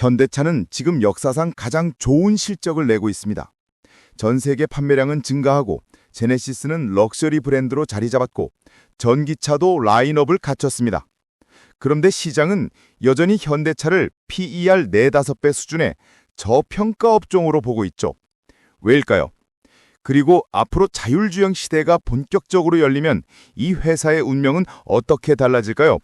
현대차는 지금 역사상 가장 좋은 실적을 내고 있습니다. 전 세계 판매량은 증가하고 제네시스는 럭셔리 브랜드로 자리 잡았고 전기차도 라인업을 갖췄습니다. 그런데 시장은 여전히 현대차를 PER 4-5배 수준의 저평가 업종으로 보고 있죠. 왜일까요? 그리고 앞으로 자율주행 시대가 본격적으로 열리면 이 회사의 운명은 어떻게 달라질까요?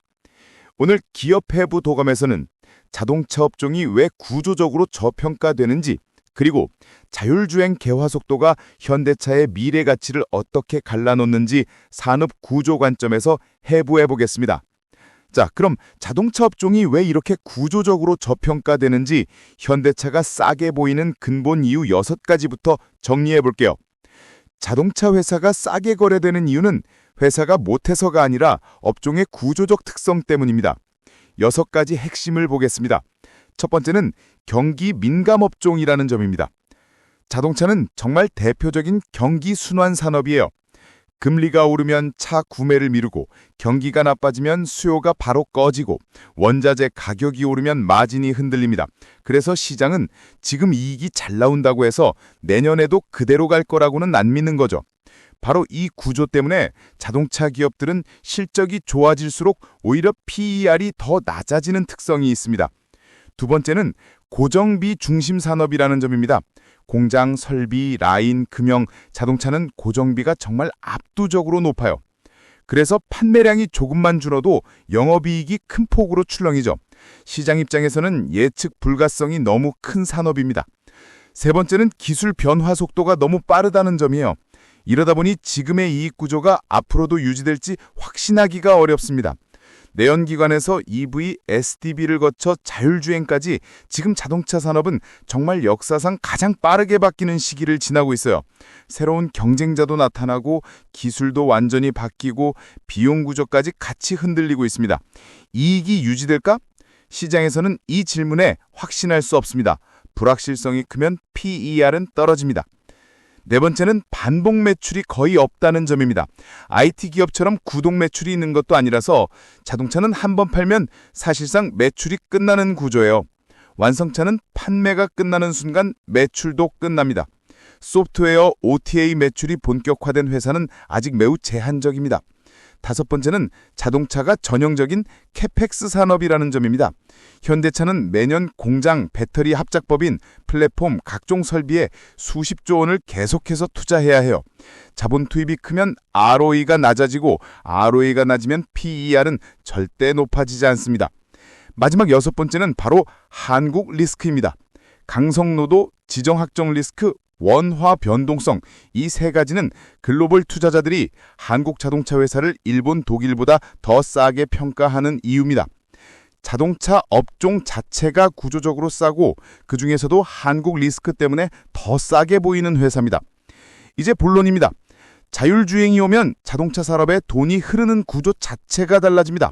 오늘 기업 해부 도감에서는 자동차 업종이 왜 구조적으로 저평가되는지 그리고 자율주행 개화 속도가 현대차의 미래 가치를 어떻게 갈라놓는지 산업 구조 관점에서 해부해 보겠습니다. 자, 그럼 자동차 업종이 왜 이렇게 구조적으로 저평가되는지 현대차가 싸게 보이는 근본 이유 6가지부터 정리해 볼게요. 자동차 회사가 싸게 거래되는 이유는 회사가 못해서가 아니라 업종의 구조적 특성 때문입니다. 여섯 가지 핵심을 보겠습니다. 첫 번째는 경기 민감 업종이라는 점입니다. 자동차는 정말 대표적인 경기 순환 산업이에요. 금리가 오르면 차 구매를 미루고 경기가 나빠지면 수요가 바로 꺼지고 원자재 가격이 오르면 마진이 흔들립니다. 그래서 시장은 지금 이익이 잘 나온다고 해서 내년에도 그대로 갈 거라고는 안 믿는 거죠. 바로 이 구조 때문에 자동차 기업들은 실적이 좋아질수록 오히려 PER이 더 낮아지는 특성이 있습니다. 두 번째는 고정비 중심 산업이라는 점입니다. 공장, 설비, 라인, 금형, 자동차는 고정비가 정말 압도적으로 높아요. 그래서 판매량이 조금만 줄어도 영업이익이 큰 폭으로 출렁이죠. 시장 입장에서는 예측 불가성이 너무 큰 산업입니다. 세 번째는 기술 변화 속도가 너무 빠르다는 점이에요. 이러다 보니 지금의 이익 구조가 앞으로도 유지될지 확신하기가 어렵습니다. 내연기관에서 EV, SDB를 거쳐 자율주행까지 지금 자동차 산업은 정말 역사상 가장 빠르게 바뀌는 시기를 지나고 있어요. 새로운 경쟁자도 나타나고 기술도 완전히 바뀌고 비용 구조까지 같이 흔들리고 있습니다. 이익이 유지될까? 시장에서는 이 질문에 확신할 수 없습니다. 불확실성이 크면 PER은 떨어집니다. 네 번째는 반복 매출이 거의 없다는 점입니다. IT 기업처럼 구독 매출이 있는 것도 아니라서 자동차는 한 번 팔면 사실상 매출이 끝나는 구조예요. 완성차는 판매가 끝나는 순간 매출도 끝납니다. 소프트웨어 OTA 매출이 본격화된 회사는 아직 매우 제한적입니다. 다섯 번째는 자동차가 전형적인 캐펙스 산업이라는 점입니다. 현대차는 매년 공장, 배터리 합작법인, 플랫폼, 각종 설비에 수십조 원을 계속해서 투자해야 해요. 자본 투입이 크면 ROE가 낮아지고 ROE가 낮으면 PER은 절대 높아지지 않습니다. 마지막 여섯 번째는 바로 한국 리스크입니다. 강성노도, 지정학적 리스크, 원화 변동성 이 세 가지는 글로벌 투자자들이 한국 자동차 회사를 일본, 독일보다 더 싸게 평가하는 이유입니다. 자동차 업종 자체가 구조적으로 싸고 그 중에서도 한국 리스크 때문에 더 싸게 보이는 회사입니다. 이제 본론입니다. 자율주행이 오면 자동차 산업에 돈이 흐르는 구조 자체가 달라집니다.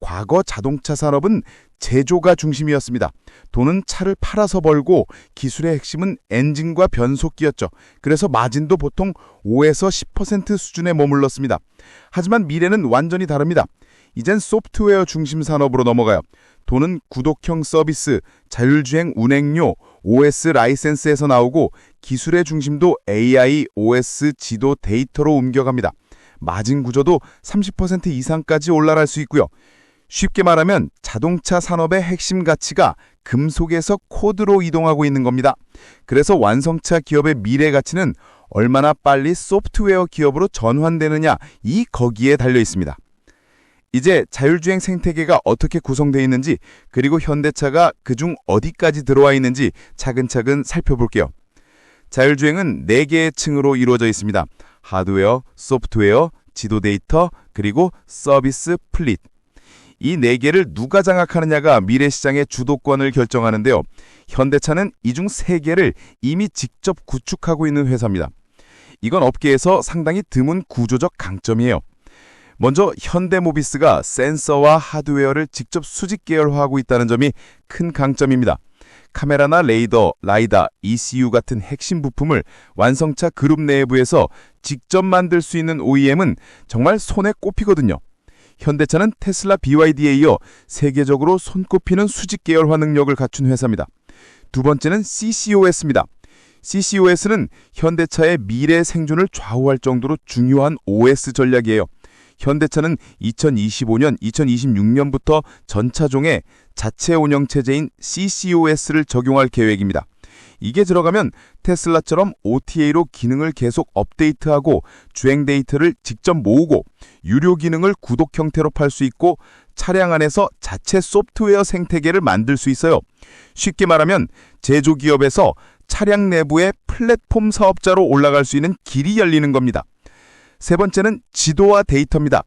과거 자동차 산업은 제조가 중심이었습니다. 돈은 차를 팔아서 벌고 기술의 핵심은 엔진과 변속기였죠. 그래서 마진도 보통 5에서 10% 수준에 머물렀습니다. 하지만 미래는 완전히 다릅니다. 이젠 소프트웨어 중심 산업으로 넘어가요. 돈은 구독형 서비스, 자율주행 운행료, OS 라이센스에서 나오고 기술의 중심도 AI, OS, 지도, 데이터로 옮겨갑니다. 마진 구조도 30% 이상까지 올라갈 수 있고요. 쉽게 말하면 자동차 산업의 핵심 가치가 금속에서 코드로 이동하고 있는 겁니다. 그래서 완성차 기업의 미래 가치는 얼마나 빨리 소프트웨어 기업으로 전환되느냐 이 거기에 달려 있습니다. 이제 자율주행 생태계가 어떻게 구성되어 있는지 그리고 현대차가 그중 어디까지 들어와 있는지 차근차근 살펴볼게요. 자율주행은 4개의 층으로 이루어져 있습니다. 하드웨어, 소프트웨어, 지도 데이터, 그리고 서비스 플릿. 이 4개를 누가 장악하느냐가 미래 시장의 주도권을 결정하는데요. 현대차는 이중 3개를 이미 직접 구축하고 있는 회사입니다. 이건 업계에서 상당히 드문 구조적 강점이에요. 먼저 현대모비스가 센서와 하드웨어를 직접 수직 계열화하고 있다는 점이 큰 강점입니다. 카메라나 레이더, 라이다, ECU 같은 핵심 부품을 완성차 그룹 내부에서 직접 만들 수 있는 OEM은 정말 손에 꼽히거든요. 현대차는 테슬라 BYD에 이어 세계적으로 손꼽히는 수직 계열화 능력을 갖춘 회사입니다. 두 번째는 CCOS입니다. CCOS는 현대차의 미래 생존을 좌우할 정도로 중요한 OS 전략이에요. 현대차는 2025년, 2026년부터 전차종에 자체 운영 체제인 CCOS를 적용할 계획입니다. 이게 들어가면 테슬라처럼 OTA로 기능을 계속 업데이트하고 주행 데이터를 직접 모으고 유료 기능을 구독 형태로 팔 수 있고 차량 안에서 자체 소프트웨어 생태계를 만들 수 있어요. 쉽게 말하면 제조기업에서 차량 내부의 플랫폼 사업자로 올라갈 수 있는 길이 열리는 겁니다. 세 번째는 지도와 데이터입니다.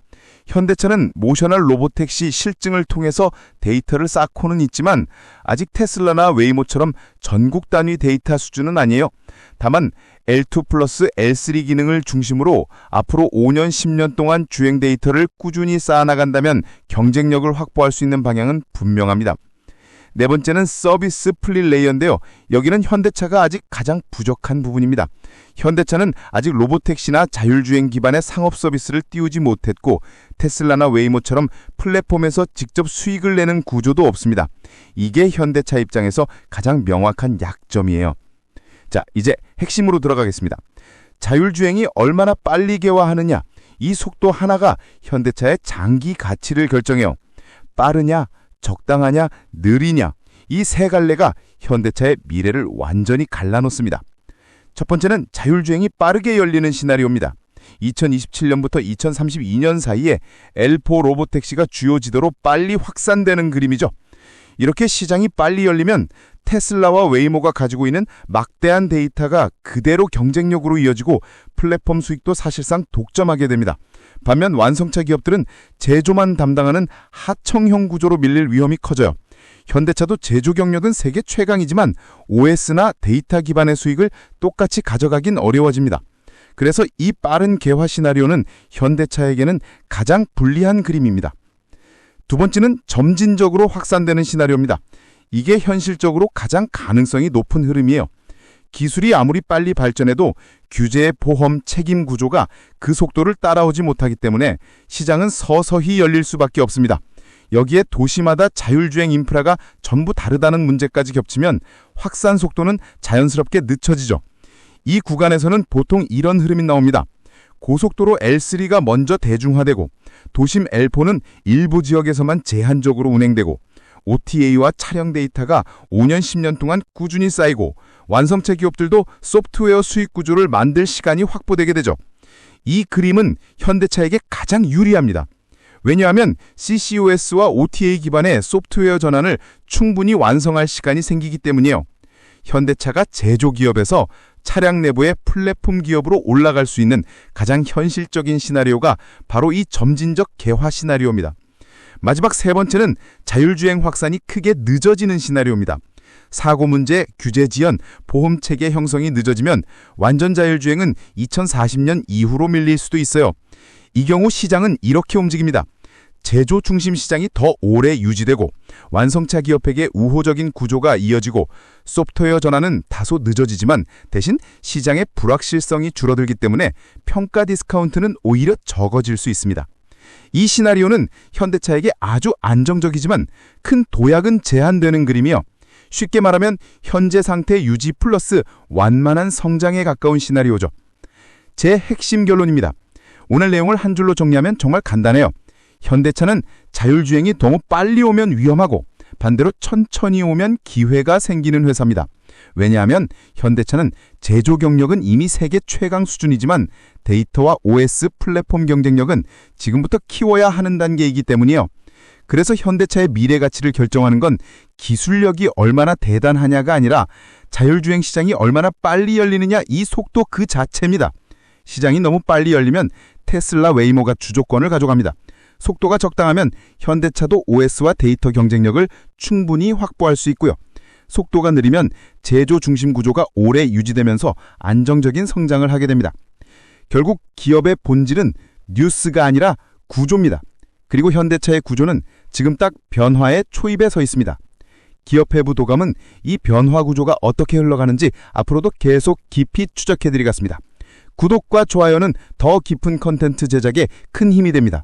현대차는 모셔널 로보택시 실증을 통해서 데이터를 쌓고는 있지만 아직 테슬라나 웨이모처럼 전국 단위 데이터 수준은 아니에요. 다만 L2 플러스 L3 기능을 중심으로 앞으로 5년, 10년 동안 주행 데이터를 꾸준히 쌓아나간다면 경쟁력을 확보할 수 있는 방향은 분명합니다. 네 번째는 서비스 플릿 레이어인데요. 여기는 현대차가 아직 가장 부족한 부분입니다. 현대차는 아직 로보택시나 자율주행 기반의 상업 서비스를 띄우지 못했고 테슬라나 웨이모처럼 플랫폼에서 직접 수익을 내는 구조도 없습니다. 이게 현대차 입장에서 가장 명확한 약점이에요. 자, 이제 핵심으로 들어가겠습니다. 자율주행이 얼마나 빨리 개화하느냐, 이 속도 하나가 현대차의 장기 가치를 결정해요. 빠르냐, 적당하냐, 느리냐 이 세 갈래가 현대차의 미래를 완전히 갈라놓습니다. 첫 번째는 자율주행이 빠르게 열리는 시나리오입니다. 2027년부터 2032년 사이에 L4 로보택시가 주요 지도로 빨리 확산되는 그림이죠. 이렇게 시장이 빨리 열리면 테슬라와 웨이모가 가지고 있는 막대한 데이터가 그대로 경쟁력으로 이어지고 플랫폼 수익도 사실상 독점하게 됩니다. 반면 완성차 기업들은 제조만 담당하는 하청형 구조로 밀릴 위험이 커져요. 현대차도 제조 경력은 세계 최강이지만 OS나 데이터 기반의 수익을 똑같이 가져가긴 어려워집니다. 그래서 이 빠른 개화 시나리오는 현대차에게는 가장 불리한 그림입니다. 두 번째는 점진적으로 확산되는 시나리오입니다. 이게 현실적으로 가장 가능성이 높은 흐름이에요. 기술이 아무리 빨리 발전해도 규제, 보험, 책임 구조가 그 속도를 따라오지 못하기 때문에 시장은 서서히 열릴 수밖에 없습니다. 여기에 도시마다 자율주행 인프라가 전부 다르다는 문제까지 겹치면 확산 속도는 자연스럽게 늦춰지죠. 이 구간에서는 보통 이런 흐름이 나옵니다. 고속도로 L3가 먼저 대중화되고 도심 L4는 일부 지역에서만 제한적으로 운행되고 OTA와 차량 데이터가 5년, 10년 동안 꾸준히 쌓이고 완성체 기업들도 소프트웨어 수익 구조를 만들 시간이 확보되게 되죠. 이 그림은 현대차에게 가장 유리합니다. 왜냐하면 CCOS와 OTA 기반의 소프트웨어 전환을 충분히 완성할 시간이 생기기 때문이에요. 현대차가 제조기업에서 차량 내부의 플랫폼 기업으로 올라갈 수 있는 가장 현실적인 시나리오가 바로 이 점진적 개화 시나리오입니다. 마지막 세 번째는 자율주행 확산이 크게 늦어지는 시나리오입니다. 사고 문제, 규제 지연, 보험 체계 형성이 늦어지면 완전 자율주행은 2040년 이후로 밀릴 수도 있어요. 이 경우 시장은 이렇게 움직입니다. 제조 중심 시장이 더 오래 유지되고 완성차 기업에게 우호적인 구조가 이어지고 소프트웨어 전환은 다소 늦어지지만 대신 시장의 불확실성이 줄어들기 때문에 평가 디스카운트는 오히려 적어질 수 있습니다. 이 시나리오는 현대차에게 아주 안정적이지만 큰 도약은 제한되는 그림이요. 쉽게 말하면 현재 상태 유지 플러스 완만한 성장에 가까운 시나리오죠. 제 핵심 결론입니다. 오늘 내용을 한 줄로 정리하면 정말 간단해요. 현대차는 자율주행이 너무 빨리 오면 위험하고 반대로 천천히 오면 기회가 생기는 회사입니다. 왜냐하면 현대차는 제조 경력은 이미 세계 최강 수준이지만 데이터와 OS 플랫폼 경쟁력은 지금부터 키워야 하는 단계이기 때문이에요. 그래서 현대차의 미래 가치를 결정하는 건 기술력이 얼마나 대단하냐가 아니라 자율주행 시장이 얼마나 빨리 열리느냐 이 속도 그 자체입니다. 시장이 너무 빨리 열리면 테슬라 웨이모가 주조권을 가져갑니다. 속도가 적당하면 현대차도 OS와 데이터 경쟁력을 충분히 확보할 수 있고요. 속도가 느리면 제조 중심 구조가 오래 유지되면서 안정적인 성장을 하게 됩니다. 결국 기업의 본질은 뉴스가 아니라 구조입니다. 그리고 현대차의 구조는 지금 딱 변화의 초입에 서 있습니다. 기업 회부 도감은 이 변화 구조가 어떻게 흘러가는지 앞으로도 계속 깊이 추적해드리겠습니다. 구독과 좋아요는 더 깊은 컨텐츠 제작에 큰 힘이 됩니다.